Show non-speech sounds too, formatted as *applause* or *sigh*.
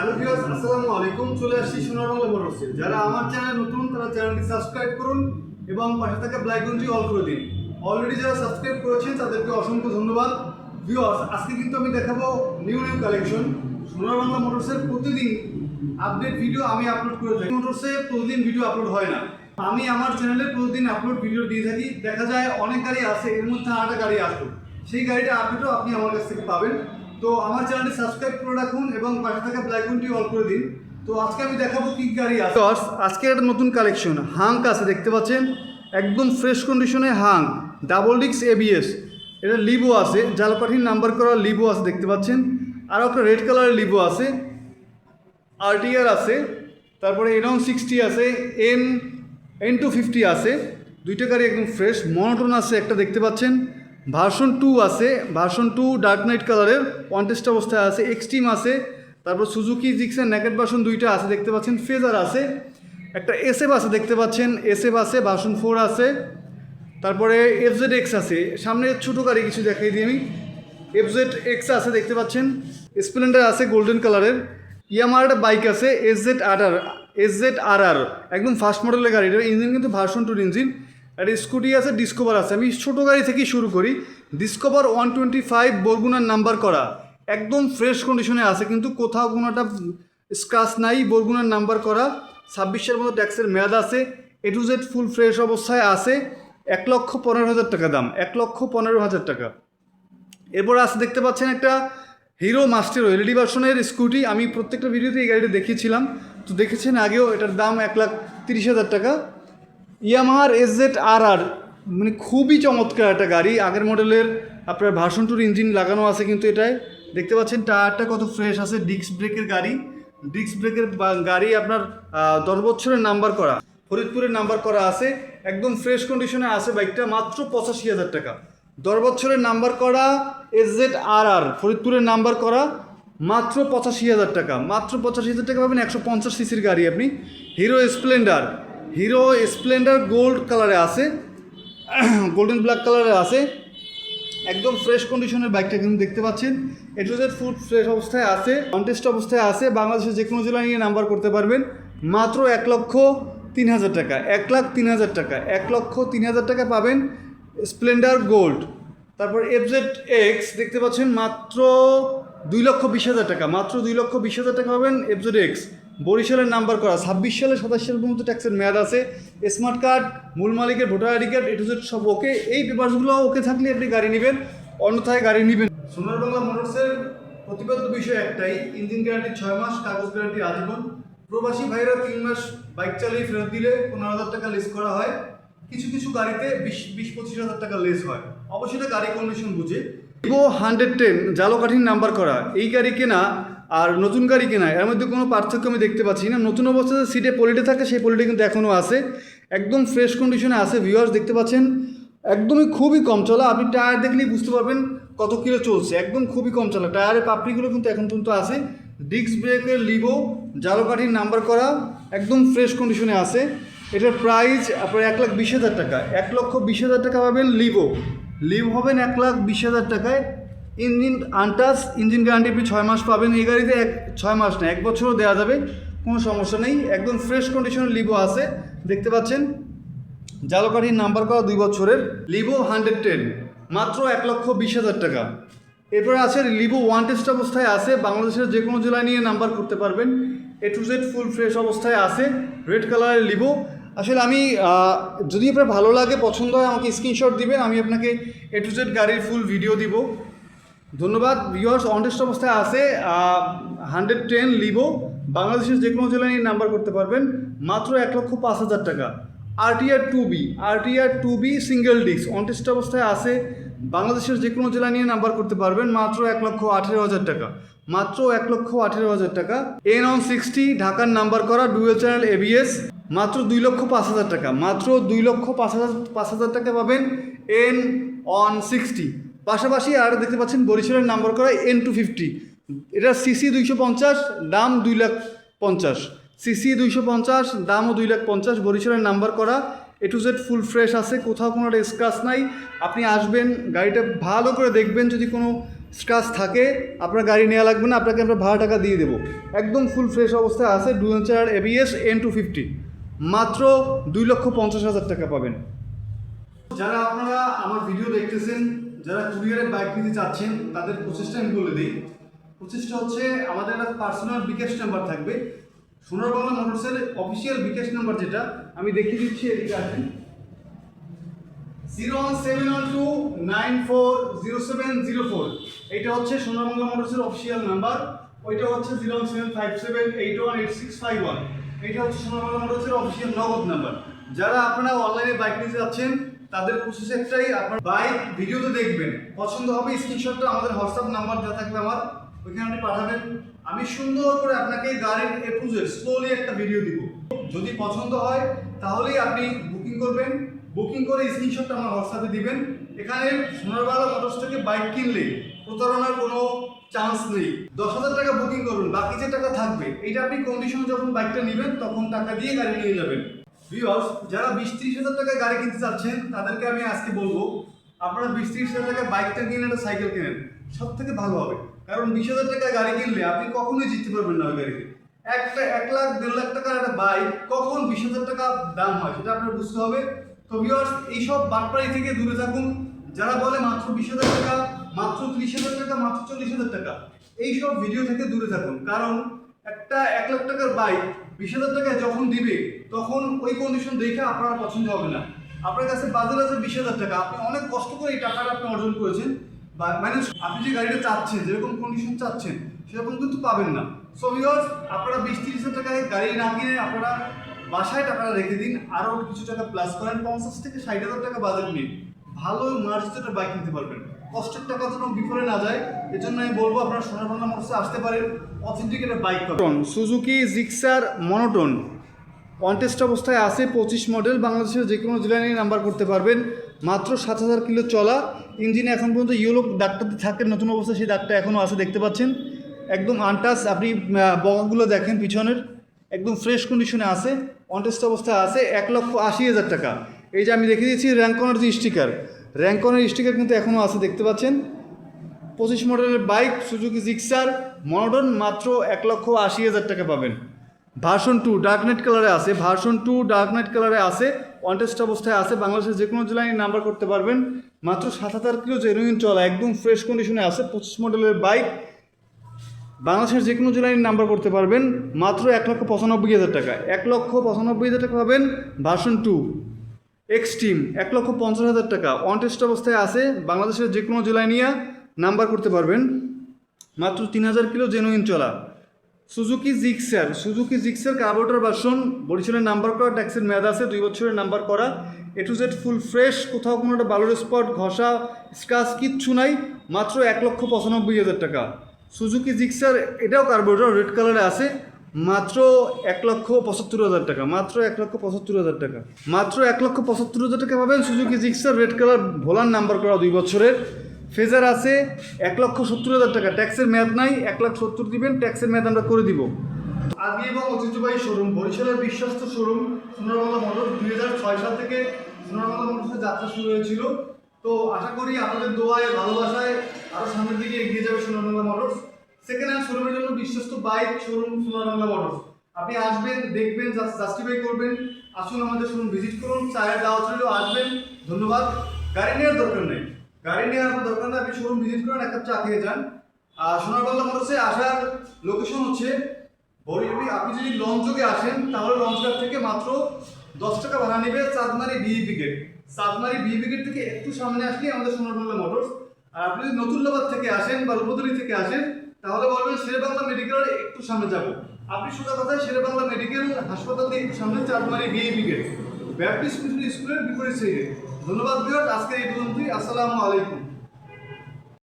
Hello viewers, আসসালামু আলাইকুম। চলে আসছি সোনার বাংলা মোটরসে যারা আমার চ্যানেল নতুন, তারা চ্যানেলটি সাবস্ক্রাইব করুন এবং পাশে থাকা ব্ল্যাক ঘন্টি অল করে দিন। অলরেডি যারা সাবস্ক্রাইব করেছেন, তাদেরকে অসংখ্য ধন্যবাদ। ভিউয়ার্স, আজকে কিন্তু আমি দেখাবো নিউ নিউ কালেকশন সোনার বাংলা মোটরসের প্রতিদিন আপডেট ভিডিও আমি আপলোড করে থাকি। মোটরসে প্রতিদিন ভিডিও আপলোড হয় না। আমি আমার চ্যানেলে প্রতিদিন আপলোড ভিডিও দিয়ে থাকি। দেখা যায় অনেক গাড়ি আছে এর মধ্যে আরেকটা গাড়ি আসবে। সেই গাড়িটা আপডেটও আপনি আমার কাছ থেকে পাবেন। তো আমার চ্যানেলটি সাবস্ক্রাইব করে রাখুন এবং পাশে থাকা ব্ল্যাক ঘন্টি অল করে দিন। তো আজকে আমি দেখাবো কি গাড়ি আছে। আজকে একটা নতুন কালেকশন হাঙ্ক আছে দেখতে পাচ্ছেন, একদম ফ্রেশ কন্ডিশনে হাঙ্ক ডাবল ডিক্স এবিএস এটা লিবো আছে জালপাঠির নাম্বার করা লিবো আছে দেখতে পাচ্ছেন। আর একটা রেড কালারের লিবো আছে আরটিআর আছে, তারপরে এনন সিক্সটি আছে এন এন টু ফিফটি আছে। দুইটা গাড়ি একদম ফ্রেশ মনোটন আছে একটা দেখতে পাচ্ছেন। ভার্সন টু আছে, ভার্সন টু ডার্ক নাইট কালারের ওয়ান্টেস্ট অবস্থায় আছে, এক্সট্রিম আছে, তারপর সুজুকি, জিক্সের ন্যাকেট ভার্সন দুইটা আছে, দেখতে পাচ্ছেন, ফেজার আছে, একটা এসএফ আছে, দেখতে পাচ্ছেন, এসএফ আছে, ভার্সন ফোর আছে, তারপরে এফজেড এক্স আছে, সামনে ছোটো গাড়ি কিছু দেখাই দিই আমি, এফজেড এক্স আছে, দেখতে পাচ্ছেন, স্প্লেন্ডার আছে, গোল্ডেন কালারের ইয়ামার একটা বাইক আছে, S Z R R, S Z R R, একদম ফার্স্ট মডেলের গাড়ি ইঞ্জিন কিন্তু ভার্সন টুর ইঞ্জিন একটা স্কুটি আছে ডিসকভার আছে। আমি ছোটো গাড়ি থেকেই শুরু করি। ডিসকভার ওয়ান টোয়েন্টি ফাইভ বরগুনার নাম্বার করা। একদম ফ্রেশ কন্ডিশনে আছে, কিন্তু কোথাও কোনো একটা স্ক্রাচ নাই, বরগুনার নাম্বার করা। ছাব্বিশের মতো ট্যাক্সের মেয়াদ আছে। A to Z full fresh অবস্থায় আছে। এক লক্ষ পনেরো হাজার টাকা দাম। এক লক্ষ পনেরো হাজার টাকা। এরপর আছে, দেখতে পাচ্ছেন একটা হিরো মাস্টারো এলইডি ভার্সনের স্কুটি। আমি প্রত্যেকটা ভিডিওতে এই গাড়িটা দেখিয়েছিলাম। তো দেখেছেন আগেও এটার দাম এক লাখ তিরিশ হাজার টাকা। ইয়ামাহার এস জেড আর আর মানে খুবই চমৎকার একটা গাড়ি। আগের মডেলের আপনার ভার্সন টুর ইঞ্জিন লাগানো আছে কিন্তু এটায়। দেখতে পাচ্ছেন টায়ারটা কত ফ্রেশ আছে ডিস্ক ব্রেকের গাড়ি। ডিস্ক ব্রেকের গাড়ি আপনার দশ বছরের নাম্বার করা। ফরিদপুরের নাম্বার করা আছে। একদম ফ্রেশ কন্ডিশনে আছে বাইকটা মাত্র পঁচাশি হাজার টাকা। দশ বছরের নাম্বার করা এস জেড আর আর, ফরিদপুরের নাম্বার করা, মাত্র পঁচাশি হাজার টাকা। মাত্র পঁচাশি হাজার টাকা পাবেন একশো পঞ্চাশ সিসির গাড়ি আপনি। Hero Splendor. Hero Splendor gold কালারে আছে, *clears throat* গোল্ডেন ব্ল্যাক কালারে আছে। একদম ফ্রেশ কন্ডিশনের বাইকটা কিন্তু দেখতে পাচ্ছেন। এটুজের ফুড ফ্রেশ অবস্থায় আছে কন্টেস্ট অবস্থায় আছে। বাংলাদেশের যে কোনো জেলা নিয়ে নাম্বার করতে পারবেন। মাত্র এক লক্ষ তিন হাজার টাকা, এক লাখ তিন হাজার টাকা, এক লক্ষ তিন হাজার টাকা পাবেন স্প্লেন্ডার গোল্ড। তারপর এফজেড এক্স দেখতে পাচ্ছেন মাত্র দুই লক্ষ বিশ হাজার টাকা, মাত্র দুই লক্ষ বিশ হাজার টাকা পাবেন এফজেড এক্স বরিশালের নাম্বার করা। ছাব্বিশ সালে সাতাশ সাল পর্যন্ত ট্যাক্সের মেয়াদ আছে। স্মার্ট কার্ড, মূল মালিকের ভোটার আইডি কার্ড এটু সব ওকে। এই পেপারসগুলো ওকে থাকলে আপনি গাড়ি নেবেন, অন্যথায় গাড়ি নেবেন। সোনার বাংলা মোটরসের প্রতিপাদ্য বিষয় একটাই, ইঞ্জিন গ্যারান্টি ছয় মাস, কাগজ গ্যারান্টি আজীবন প্রবাসী ভাইরা তিন মাস বাইক চালিয়ে ফেরত দিলে পনেরো হাজার টাকা লেস করা হয়। কিছু কিছু গাড়িতে বিশ বিশ, পঁচিশ হাজার টাকা লেস হয়। অবশ্যই গাড়ি কন্ডিশন বুঝে। ভিভো হান্ড্রেড টেন জালোকাঠির নাম্বার করা। এই গাড়ি কেনা আর নতুন গাড়ি কেনা, এর মধ্যে কোনো পার্থক্য আমি দেখতে পাচ্ছি না। নতুন অবস্থাতে সিটে পলিটে থাকে, সেই পলিটে কিন্তু এখনও আছে। একদম ফ্রেশ কন্ডিশনে আছে ভিউয়ার্স দেখতে পাচ্ছেন। একদমই খুবই কম চলা, আপনি টায়ার দেখলেই বুঝতে পারবেন কত কিলো চলছে। একদম খুবই কম চলা। টায়ারের পাপড়িগুলো কিন্তু এখন পর্যন্ত আছে। ডিস্ক ব্রেকের লিভো জালোকাঠির নাম্বার করা, একদম ফ্রেশ কন্ডিশনে আছে। এটার প্রাইস আপনার এক লাখ বিশ হাজার টাকা। এক লক্ষ বিশ হাজার টাকা পাবেন লিভো লিভ হবেন এক লাখ বিশ হাজার টাকায় ইঞ্জিন আনটাস ইঞ্জিন গ্যারান্টি আপনি ছয় মাস পাবেন এই গাড়িতে, এক, ছয় মাস না, এক বছরও দেওয়া যাবে, কোনো সমস্যা নেই। একদম ফ্রেশ কন্ডিশনের লিভো আছে, দেখতে পাচ্ছেন? জালকাঠির নাম্বার করা দুই বছরের লিভো হান্ড্রেড টেন মাত্র এক লক্ষ বিশ হাজার টাকা। এরপরে আছে লিভো ওয়ান টেস্ট অবস্থায় আছে, বাংলাদেশের যে কোনো জেলায় নিয়ে নাম্বার করতে পারবেন। A to Z full fresh অবস্থায় আছে রেড কালারের লিভো আসলে আমি যদি আপনার ভালো লাগে, পছন্দ হয়, আমাকে স্ক্রিনশট দিবেন, আমি আপনাকে এ টু জেড গাড়ির ফুল ভিডিও দিব। ধন্যবাদ ভিউয়ার্স অনটেস্ট অবস্থায় আছে হান্ড্রেড টেন লিভো বাংলাদেশের যে কোনো জেলায় নিয়ে নাম্বার করতে পারবেন, মাত্র এক লক্ষ পাঁচ হাজার টাকা। RTR two B RTR two B single disc on test অবস্থায় আছে, বাংলাদেশের যে কোনো জেলা নিয়ে নাম্বার করতে পারবেন, মাত্র এক লক্ষ আঠেরো হাজার টাকা। মাত্র এক লক্ষ আঠেরো হাজার টাকা। এন অন সিক্সটি ঢাকার নাম্বার করা ডুয়েল চ্যানেল এবিএস মাত্র দুই লক্ষ পাঁচ হাজার টাকা। মাত্র দুই লক্ষ পাঁচ হাজার পাঁচ হাজার টাকা পাবেন এন অন সিক্সটি পাশাপাশি আর দেখতে পাচ্ছেন বরিশালের নাম্বার করা এন টু ফিফটি এটা সিসি দুইশো পঞ্চাশ, দাম দুই লাখ পঞ্চাশ। সিসি দুইশো পঞ্চাশ দামও দুই লাখ পঞ্চাশ। বরিশালের নাম্বার করা A to Z full fresh আছে, কোথাও কোনো একটা স্ক্রাচ নাই। আপনি আসবেন, গাড়িটা ভালো করে দেখবেন, যদি কোনো স্ক্রাচ থাকে, আপনার গাড়ি নেওয়া লাগবে না, আপনাকে আমরা ভাড়া টাকা দিয়ে দেবো। একদম ফুল ফ্রেশ অবস্থায় আছে ডুয়েঞ্চার এবিএস এন টু ফিফটি মাত্র দুই লক্ষ পঞ্চাশ হাজার টাকা পাবেন। যারা আপনারা আমার ভিডিও দেখতেছেন যারা কুরিয়ারে বাইক নিতে চাচ্ছেন, তাদের প্রচেষ্টা আমি বলে দিই। প্রচেষ্টা হচ্ছে, আমাদের একটা পার্সোনাল বিকাশ নাম্বার থাকবে। সোনার বাংলা মোটরসের অফিসিয়াল বিকাশ নাম্বার যেটা, আমি দেখিয়ে দিচ্ছি এদিকে আসেন। Zero one seven one two nine four zero seven zero four এইটা হচ্ছে সোনার বাংলা মোটরসের অফিসিয়াল নাম্বার ওইটা হচ্ছে zero one seven five seven eight one eight six five one এইটা হচ্ছে সোনার বাংলা মোটরসের অফিসিয়াল নগদ নাম্বার যারা আপনারা অনলাইনে বাইক নিতে যাচ্ছেন, তাদের প্রসেস একটাই, আপনার বাইক ভিডিওতে দেখবেন। পছন্দ হবে স্ক্রিনশটটা আমাদের হোয়াটসঅ্যাপ নাম্বার দেওয়া থাকবে আমার, ওইখানে আপনি পাঠাবেন। আমি সুন্দর করে আপনাকে গাড়ির এ টু স্লোলি একটা ভিডিও দিব। যদি পছন্দ হয়, তাহলেই আপনি বুকিং করবেন। বুকিং করে স্ক্রিনশটটা আমার হোয়াটসঅ্যাপে দিবেন। এখানে সোনারবালা মোটরস থেকে বাইক কিনলে প্রতারণার কোনো চান্স নেই। দশ হাজার টাকা বুকিং করুন, বাকি যে টাকা থাকবে, এইটা আপনি কন্ডিশন যখন বাইকটা নেবেন, তখন টাকা দিয়ে গাড়ি নিয়ে যাবেন। ভিউয়ার্স যারা বিশ ত্রিশ হাজার টাকায় গাড়ি কিনতে চাচ্ছেন, তাদেরকে আমি আজকে বলব, আপনারা বিশ ত্রিশ হাজার টাকায় বাইকটা কিনেন একটা সাইকেল কিনেন। সব থেকে ভালো হবে। কারণ বিশ হাজার টাকায় গাড়ি কিনলে আপনি কখনোই জিততে পারবেন না ওই গাড়িতে একটা, এক লাখ, দেড় লাখ টাকার একটা বাইক কখন বিশ হাজার টাকা দাম হয় সেটা আপনার বুঝতে হবে। তো ভিউয়ার্স এইসব বাটপাড়ি থেকে দূরে থাকুন। যারা বলে মাত্র বিশ হাজার টাকা, মাত্র ত্রিশ হাজার টাকা, মাত্র চল্লিশ হাজার টাকা, এইসব ভিডিও থেকে দূরে থাকুন। কারণ একটা, এক লাখ টাকার বাইক বিশ হাজার টাকায় যখন দিবে, তখন ওই কন্ডিশন দেখে আপনার পছন্দ হবে না। আপনার কাছে বাজার আছে বিশ হাজার টাকা, আপনি অনেক কষ্ট করে এই টাকাটা আপনি অর্জন করেছেন। বা মানে আপনি যে গাড়িটা চাচ্ছেন, যেরকম কন্ডিশন চাচ্ছেন, সেরকম কিন্তু পাবেন না। সো ভিউয়ার্স আপনারা বিশ তিরিশ হাজার টাকায় গাড়ি না কিনে আপনারা বাসায় টাকাটা রেখে দিন। আরও কিছু টাকা প্লাস করেন, পঞ্চাশ থেকে ষাট হাজার টাকা বাজেট নিন। ভালো মার্জিত একটা বাইক নিতে পারবেন। কষ্টের টাকা যেন বিফলে না যায়, এজন্য আমি বলব আপনারা সোনার বাংলা মোটরসে আসতে পারেন। অথেন্টিক একটা বাইক সুজুকি জিক্সার মনোটন কন্টেস্ট অবস্থায় আছে পঁচিশ মডেল বাংলাদেশের যে কোনো জেলায় নিয়ে নাম্বার করতে পারবেন। মাত্র সাত হাজার কিলো চলা। ইঞ্জিনে এখন পর্যন্ত ইউলো ডাক্তার থাকে, নতুন অবস্থায় সেই ডাক্তার এখনও আছে, দেখতে পাচ্ছেন। একদম আনটাস আপনি বগাগুলো দেখেন পিছনের। একদম ফ্রেশ কন্ডিশনে আছে। অনটেস্ট অবস্থায় আছে এক লক্ষ আশি হাজার টাকা। এই যে আমি দেখে দিয়েছি র্যাঙ্কনের যে স্টিকার র্যাঙ্কনের স্টিকার কিন্তু এখনও আছে, দেখতে পাচ্ছেন। পঁচিশ মডেলের বাইক সুজুকি জিক্সার, মডার্ন মাত্র এক লক্ষ আশি হাজার টাকা পাবেন। ভার্সন টু ডার্ক নাইট কালারে আছে, ভার্সন টু ডার্ক নাইট কালারে আছে অনটেস্ট অবস্থায় আছে, বাংলাদেশের যে কোনো জেলায় নাম্বার করতে পারবেন। মাত্র সাত হাজার কিলো জেনুইন চলা, একদম ফ্রেশ কন্ডিশনে আছে, পঁচিশ মডেলের বাইক। বাংলাদেশের যে কোনো জেলায় নাম্বার করতে পারবেন, মাত্র এক লক্ষ পঁচানব্বই হাজার টাকা। এক লক্ষ পঁচানব্বই হাজার টাকা পাবেন ভার্সন টু। এক্সট্রিম এক লক্ষ পঞ্চাশ হাজার টাকা। অন টেস্ট অবস্থায় আছে, বাংলাদেশের যে কোনো জেলায় নিয়ে নাম্বার করতে পারবেন। মাত্র তিন হাজার কিলো জেনুইন চলা। Suzuki Gixxer. Suzuki Gixxer carburettor version বরিশালের নাম্বার করা, ট্যাক্সের মেয়াদ আছে, দুই বছরের নাম্বার করা। A to Z full fresh কোথাও কোনো একটা বালুর স্পট ঘষা স্ক্রাচ কিচ্ছু নাই, মাত্র এক লক্ষ পঁচানব্বই হাজার টাকা। সুজুকি জিক্সার, এটাও কার্বোরেটর রেড কালারে আছে, মাত্র এক লক্ষ পঁচাত্তর হাজার টাকা, মাত্র এক লক্ষ পঁচাত্তর হাজার টাকা। মাত্র এক লক্ষ পঁচাত্তর হাজার টাকা পাবেন সুজুকি জিক্সার রেড কালার ভোলার নাম্বার করা দুই বছরের। ফেজার আছে এক লক্ষ সত্তর হাজার টাকা। ট্যাক্সের মেয়াদ নাই, এক লাখ সত্তর দিবেন, ট্যাক্সের মেয়াদ আমরা করে দিব। আদি এবং ঐতিহ্যবাহী শোরুম, বরিশালের বিশ্বস্ত শোরুম, সোনারবাংলা মোটর দুই হাজার ছয় সাল থেকে সোনারবাংলা মোটরসের যাত্রা শুরু হয়েছিল। তো আশা করি আপনাদের দোয়ায়, ভালোবাসায় আরও সামনের দিকে এগিয়ে যাবে সোনারবাংলা মোটরস। সেকেন্ড হ্যান্ড শোরুমের জন্য বিশ্বস্ত বাইক শোরুম সোনারবাংলা মোটরস। আপনি আসবেন, দেখবেন জাস্টিফাই করবেন। আসুন আমাদের শোরুম ভিজিট করুন, চায়ের দাওয়াত রইল আসবেন। ধন্যবাদ। গাড়ি নেওয়ার দরকার নেই। গাড়ি নেওয়ার দরকার নেই আপনি শোরুম ভিজিট করেন, এক কাপ চা খেয়ে যান। আর সোনারবাংলা মোটরসে আসার লোকেশন হচ্ছে বরিশালি আপনি যদি লঞ্চ যোগে আসেন, তাহলে লঞ্চ ঘাট থেকে মাত্র দশ টাকা ভাড়া নেবে Chandmari BEP gate Chandmari BEP gate থেকে একটু সামনে আসলেই আমাদের সোনারবাংলা মোটরস আর আপনি যদি নতুনলাবাদ থেকে আসেন বা রূপদরি থেকে আসেন, তাহলে বলবেন শেরেবাংলা মেডিকেলের একটু সামনে যাব। আপনি সোজা কথায় শেরেবাংলা মেডিকেল হাসপাতাল দিয়ে একটু সামনে Chandmari BEP gate Baptist mission স্কুলের বিপরীত সাইডে। ধন্যবাদ বিরাট আজকে এই পর্যন্তই। আসসালামু আলাইকুম।